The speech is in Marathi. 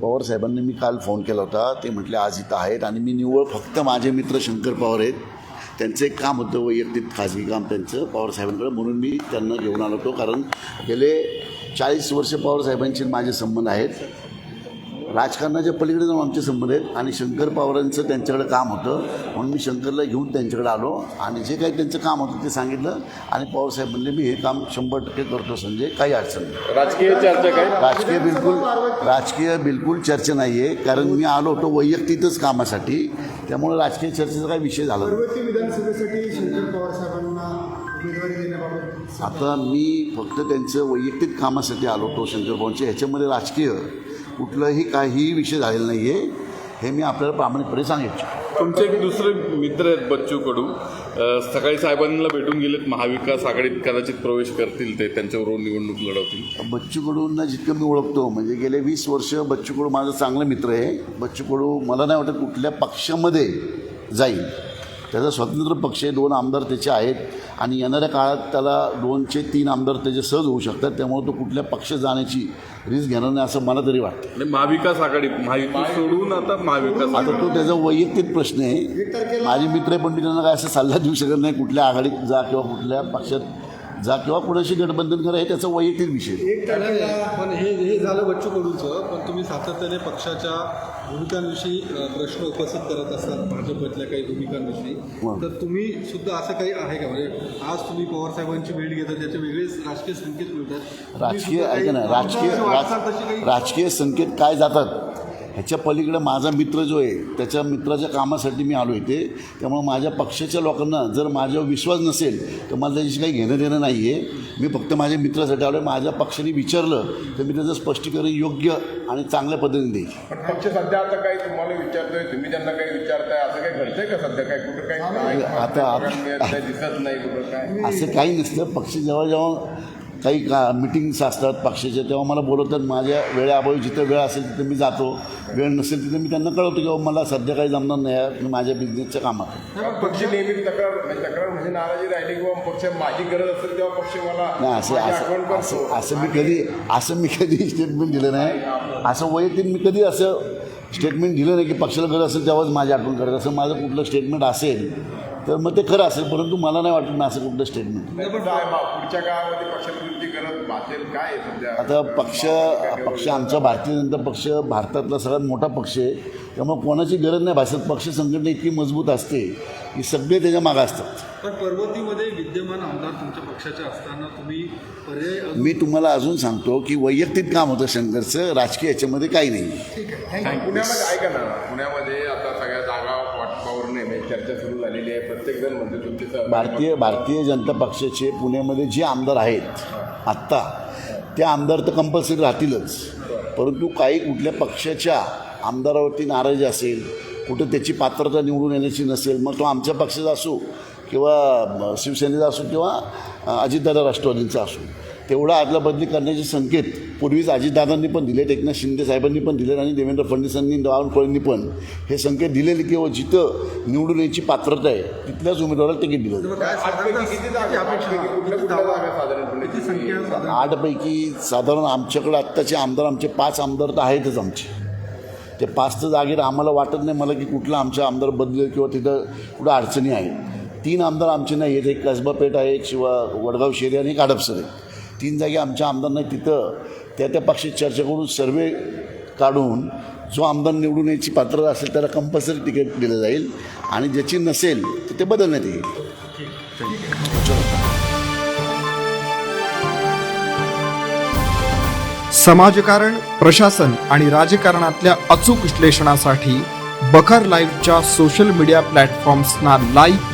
पवार साहेबांनी मी काल फोन केला होता. ते म्हटले आज इथं आहेत आणि मी निव्वळ फक्त माझे मित्र शंकर पवार आहेत. त्यांचं एक काम होतं वैयक्तिक खाजगी काम त्यांचं पवार साहेबांकडे. म्हणून मी त्यांना घेऊन आलो होतो. कारण गेले चाळीस वर्ष पवार साहेबांचे माझे संबंध आहेत. राजकारणाच्या पलीकडे जाऊन आमचे संबंध आहेत आणि शंकर पवारांचं त्यांच्याकडे काम होतं. म्हणून मी शंकरला घेऊन त्यांच्याकडे आलो आणि जे काही त्यांचं काम होतं ते सांगितलं. आणि पवार साहेब म्हणले मी हे काम शंभर टक्के करतो संजय काही अडचण नाही. राजकीय चर्चा काय? राजकीय बिलकुल राजकीय बिलकुल चर्चा नाही आहे कारण मी आलो होतो वैयक्तिकच कामासाठी. त्यामुळे राजकीय चर्चेचा काही विषय झाला नाही. पर्वती विधानसभेसाठी शंकर पवार साहेबांना उमेदवारी देण्याबाबत आता मी फक्त त्यांचं वैयक्तिक कामासाठी आलो होतो शंकर पवारांच्या. ह्याच्यामध्ये राजकीय कुठलंही काहीही विषय झालेला नाही आहे हे मी आपल्याला प्रामाणिकपणे सांगू इच्छितो तुमचे एक दुसरे मित्र आहेत बच्चू कडू सकाळी साहेबांना भेटून गेलेत. महाविकास आघाडीत कदाचित प्रवेश करतील ते त्यांच्याबरोबर निवडणूक लढवतील. बच्चू कडूंना जितकं मी ओळखतो म्हणजे गेले वीस वर्ष बच्चू कडू माझा चांगला मित्र आहे. बच्चू कडू मला नाही वाटत कुठल्या पक्षामध्ये जाईल. त्याचा स्वतंत्र पक्ष आहे दोन आमदार त्याचे आहेत आणि येणाऱ्या काळात त्याला दोनचे तीन आमदार त्याचे सहज होऊ शकतात. त्यामुळे तो कुठल्या पक्ष जाण्याची रिस्क घेणार नाही असं मला तरी वाटतं. आणि महाविकास आघाडी महायुती सोडून आता महाविकास आता तो त्याचा वैयक्तिक प्रश्न आहे. माझे मित्र त्यांना काय असं सल्ला देऊ शकत नाही कुठल्या आघाडीत जा किंवा कुठल्या पक्षात जा किंवा कुणाशी गठबंधन करा हे त्याचा वैयक्तिक विषय. एक तारखेला पण हे हे झालं बच्चू कडूचं पण तुम्ही सातत्याने पक्षाच्या भूमिकांविषयी अ, प्रश्न उपस्थित करत असतात भाजपमधल्या काही भूमिकांविषयी. हो. तर तुम्ही सुद्धा असं काही आहे का? म्हणजे आज तुम्ही पवार साहेबांची भेट घेता त्याचे वेगळेच राजकीय संकेत मिळतात. तुम्ही राजकीय सुद्धा काही ऐका ना राजकीय आमदाराची वाटचाल तशी राज काही राजकीय संकेत काय जातात? ह्याच्या पलीकडे माझा मित्र जो आहे त्याच्या मित्राच्या कामासाठी मी आलो इथे. त्यामुळे माझ्या पक्षाच्या लोकांना जर माझ्यावर विश्वास नसेल तर मला त्याच्याशी काही घेणं देणं नाही आहे मी फक्त माझ्या मित्रासाठी आलो आहे माझ्या पक्षाने विचारलं तर मी त्याचं स्पष्टीकरण योग्य आणि चांगल्या पद्धतीने देईल पण पक्ष सध्या आता काही तुम्हाला विचारतोय तुम्ही त्यांना काही विचारताय असं काही घडतंय का सध्या काय कुठं काही काय आता- दिसत नाही कुठं काय? असं काही नसतं. पक्ष जेव्हा जेव्हा काही का मिटिंग्स असतात पक्षाच्या तेव्हा मला बोलवतात माझ्या वेळेअभावी जिथं वेळ असेल तिथं मी जातो. वेळ नसेल तिथं मी त्यांना कळवतो की बाबा मला सध्या काही जमणार नाही आहे मी माझ्या बिझनेसच्या कामात. पक्ष नेहमी तक्रार म्हणजे तक्रार म्हणजे नाराजी राहिली किंवा पक्ष माझी गरज असेल तेव्हा पक्ष मला नाही असं असं असं असं मी कधी असं मी कधी स्टेटमेंट दिलं नाही. असं वैयक्तिक मी कधी असं स्टेटमेंट दिलं नाही की पक्षाला गरज असेल तेव्हाच माझी आठवण करत. असं माझं कुठलं स्टेटमेंट असेल तर मग ते खरं असेल परंतु मला नाही वाटत ना असं कुठलं स्टेटमेंट पुढच्या काळामध्ये गरज भासेल काय आता पक्ष पक्ष आमचा भारतीय जनता पक्ष भारतातला सगळ्यात मोठा पक्ष आहे. त्यामुळे कोणाची गरज नाही. भासत पक्ष संघटना इतकी मजबूत असते की सगळे त्याच्या मागं असतात. पण पर्वतीमध्ये विद्यमान आमदार तुमच्या पक्षाचे असताना तुम्ही पर्याय मी तुम्हाला अजून सांगतो की वैयक्तिक काम होतं शंकरचं राजकीय याच्यामध्ये काही नाही. पुण्यामध्ये ऐका ना. पुण्यामध्ये आता सगळ्या जागा वाटपावर नाही म्हणजे चर्चा सुरू झालेली आहे. प्रत्येक जण म्हणजे तुमचे भारतीय भारतीय जनता पक्षाचे पुण्यामध्ये जे आमदार आहेत आत्ता ते आमदार तर कंपल्सरी राहतीलच. परंतु काही कुठल्या पक्षाच्या आमदारावरती नाराजी असेल कुठं त्याची पात्रता निवडून येण्याची नसेल मग तो आमच्या पक्षाचा असो किंवा शिवसेनेचा असो किंवा अजितदादा राष्ट्रवादींचा असो तेवढा आदला बदली करण्याचे संकेत पूर्वीच अजितदादांनी पण दिलेत एकनाथ शिंदे साहेबांनी पण दिलेत आणि देवेंद्र फडणवीसांनी बावनकुळेंनी पण. हे संकेत दिलेले किंवा जिथं निवडून यायची पात्रता आहे तिथल्याच उमेदवाराला तिकीट दिलं साधारण आठपैकी साधारण आमच्याकडे आत्ताचे आमदार आमचे पाच आमदार तर आहेतच आमचे. ते पाच तर जागेत आम्हाला वाटत नाही मला की कुठला आमचा आमदार बदलेल किंवा तिथं कुठं अडचणी आहेत. तीन आमदार आमचे नाही आहेत एक कसबा पेठ आहे एक शिवा वडगाव शेरी आणि एक आडपसर. आहे तीन जागी आमच्या आमदार नाही तिथं. त्या त्या पक्षात चर्चा करून सर्वे काढून जो आमदार निवडून यायची पात्रता असेल त्याला कंपल्सरी तिकीट दिलं जाईल आणि ज्याची नसेल तर ते बदलण्यात येईल. समाजकारण प्रशासन आणि राजकारणातल्या अचूक विश्लेषणासाठी बखर लाईव्हच्या सोशल मीडिया प्लॅटफॉर्म्सना लाईक